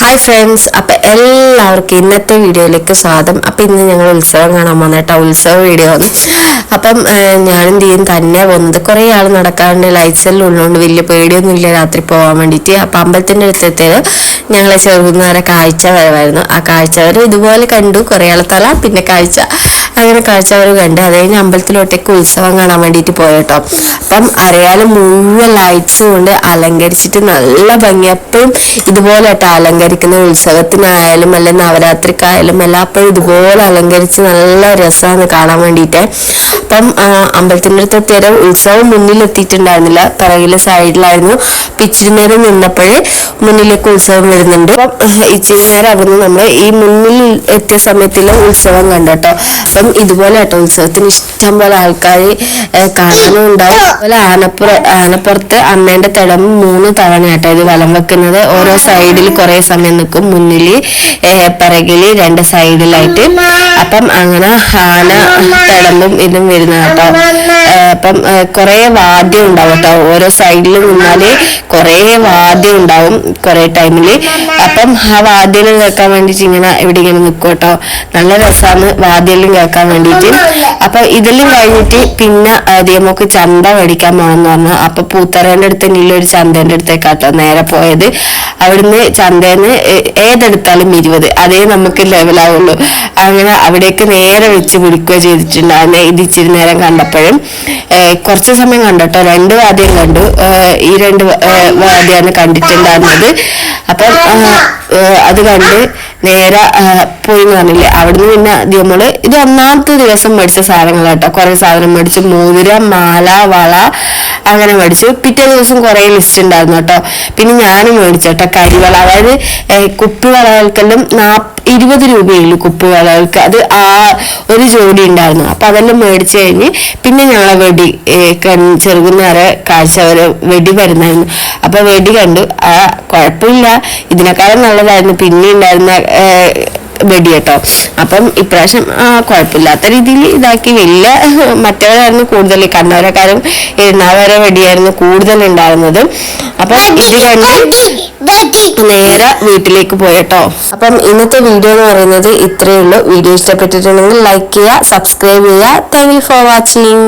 Hi friends അപ്പോൾ എല്ലാവർക്കും ഇന്നത്തെ വീഡിയോയിലേക്ക് സ്വാഗതം. അപ്പോൾ ഇന്ന് ഞങ്ങൾ ഉത്സവം കാണാൻ പോകുന്ന കേട്ടോ ഉത്സവ വീഡിയോ. ആണ് അപ്പം ഞാനും ചെയ്യും തന്നെ വന്നത് കുറേ ആൾ നടക്കാറുണ്ട്. ലൈറ്റ്സ് എല്ലാം ഉള്ളതുകൊണ്ട് വലിയ പേടിയൊന്നും ഇല്ല രാത്രി പോകാൻ വേണ്ടിയിട്ട്. അപ്പം അമ്പലത്തിന്റെ അടുത്തെത്തിയത് ഞങ്ങളെ ചെറുകുന്നേരം കാഴ്ച വരവായിരുന്നു. ആ കാഴ്ച വരെ ഇതുപോലെ കണ്ടു കുറേ ആൾ തല പിന്നെ കാഴ്ച അങ്ങനെ കാഴ്ചകൾ കണ്ട് അത് കഴിഞ്ഞ് അമ്പലത്തിലോട്ടേക്ക് ഉത്സവം കാണാൻ വേണ്ടിയിട്ട് പോയട്ടോ. അപ്പം അറിയാലും മുഴുവൻ ലൈറ്റ്സ് കൊണ്ട് അലങ്കരിച്ചിട്ട് നല്ല ഭംഗി. എപ്പോഴും ഇതുപോലെ കേട്ടോ അലങ്കരിക്കുന്ന ഉത്സവത്തിനായാലും അല്ലെ നവരാത്രിക്കായാലും എല്ലാം അപ്പോഴും ഇതുപോലെ അലങ്കരിച്ച് നല്ല രസമാണ് കാണാൻ വേണ്ടിയിട്ട്. അപ്പം അമ്പലത്തിന്റെ അടുത്ത് എത്തിയത് ഉത്സവം മുന്നിൽ എത്തിയിട്ടുണ്ടായിരുന്നില്ല പിറകിലെ സൈഡിലായിരുന്നു. ഇച്ചിരി നേരം നിന്നപ്പോഴേ മുന്നിലേക്ക് ഉത്സവം വരുന്നുണ്ട്. അപ്പം ഇച്ചിരി നേരം അവിടുന്ന് നമ്മൾ ഈ മുന്നിൽ എത്തിയ സമയത്തിലെ ഉത്സവം കണ്ടോ അപ്പം ഇതുപോലെ കേട്ടോ ഉത്സവത്തിന് ഇഷ്ടം പോലെ ആൾക്കാർ കാണാനും ഉണ്ടാവും. അതുപോലെ ആനപ്പുറ ആനപ്പുറത്ത് അമ്മേന്റെ തിടം മൂന്ന് തവണ കേട്ടോ ഇത് വലം വെക്കുന്നത്. ഓരോ സൈഡിൽ കുറെ സമയം നിൽക്കും മുന്നിൽ പിറകിൽ രണ്ട് സൈഡിലായിട്ട്. അപ്പം അങ്ങനെ ആന തിടമ്പും ഇതും വരുന്ന കേട്ടോ അപ്പം കുറെ വാദ്യം ഉണ്ടാവും കേട്ടോ. ഓരോ സൈഡിൽ നിന്നാൽ കുറെ വാദ്യം ഉണ്ടാവും കുറെ ടൈമിൽ. അപ്പം ആ വാദ്യം കേൾക്കാൻ വേണ്ടിട്ട് ഇങ്ങനെ ഇവിടെ ഇങ്ങനെ നിൽക്കും കേട്ടോ. നല്ല രസമാണ് വാദ്യം കേൾക്കാൻ. വേണ്ടിയിട്ട്. അപ്പൊ ഇതെല്ലാം കഴിഞ്ഞിട്ട് പിന്നെ നമുക്ക് ചന്ത മേടിക്കാൻ പോകണമെന്ന് പറഞ്ഞു. അപ്പൊ പൂത്തറേന്റെ അടുത്ത് തന്നെയുള്ള ഒരു ചന്തേന്റെ അടുത്തേക്കാട്ടോ നേരെ പോയത്. അവിടുന്ന് ചന്തേന്ന് ഏതെടുത്താലും ഇരുപത്. അതേ നമുക്ക് ലെവലാവുള്ളൂ അങ്ങനെ അവിടേക്ക് നേരെ വെച്ച് പിടിക്കുക ചെയ്തിട്ടുണ്ടായിരുന്നു ഇത് ഇച്ചിരി നേരം കണ്ടപ്പോഴും. കുറച്ച് സമയം കണ്ടോട്ടോ. രണ്ട് വാദ്യം കണ്ടു. ഈ രണ്ട് വാദ്യാണ് വാദ്യമാണ് കണ്ടിട്ടുണ്ടായിരുന്നത്. അപ്പം അത് കണ്ട് നേരെ പോയി എന്ന് പറഞ്ഞില്ലേ? അവിടുന്ന് പിന്നെ നമ്മൾ ഇത് ഒന്നാമത്തെ ദിവസം മേടിച്ച സാധനങ്ങൾ കേട്ടോ കുറെ സാധനം മേടിച്ചു. മോതിര മാല വള അങ്ങനെ മേടിച്ചു. പിറ്റേ ദിവസം കുറെ ലിസ്റ്റ് ഉണ്ടായിരുന്നു കേട്ടോ. പിന്നെ ഞാനും മേടിച്ചു കേട്ടോ കരിവള. അതായത് കുപ്പിവളകൾക്കെല്ലാം നാപ്പ് ഇരുപത് രൂപയുള്ളൂ കുപ്പിവളകൾക്ക്. അത് ആ ഒരു ജോഡി ഉണ്ടായിരുന്നു. അപ്പൊ അതെല്ലാം മേടിച്ചു കഴിഞ്ഞ് പിന്നെ ഞങ്ങളെ വെടി ചെറുകുന്നേരെ കാഴ്ച വരെ വെടി വരുന്നായിരുന്നു. അപ്പൊ വെടി കണ്ടു. ആ കുഴപ്പമില്ല. ഇതിനേക്കാളും നല്ലതായിരുന്നു. പിന്നെ ഉണ്ടായിരുന്ന വെടി കേട്ടോ. അപ്പം ഇപ്രാവശ്യം ആ കുഴപ്പമില്ലാത്ത രീതിയിൽ ഇതാക്കി. വലിയ മറ്റവരായിരുന്നു കൂടുതൽ. കണ്ണവരക്കാരും എഴുന്നാവരെ വെടിയായിരുന്നു കൂടുതൽ ഉണ്ടായിരുന്നത് അപ്പം ഇത് കണ്ട് നേരെ വീട്ടിലേക്ക് പോയട്ടോ അപ്പം ഇന്നത്തെ വീഡിയോ എന്ന് പറയുന്നത് ഇത്രയേ ഉള്ളൂ. വീഡിയോ ഇഷ്ടപ്പെട്ടിട്ടുണ്ടെങ്കിൽ ലൈക്ക് ചെയ്യുക സബ്സ്ക്രൈബ് ചെയ്യുക. Thank you for watching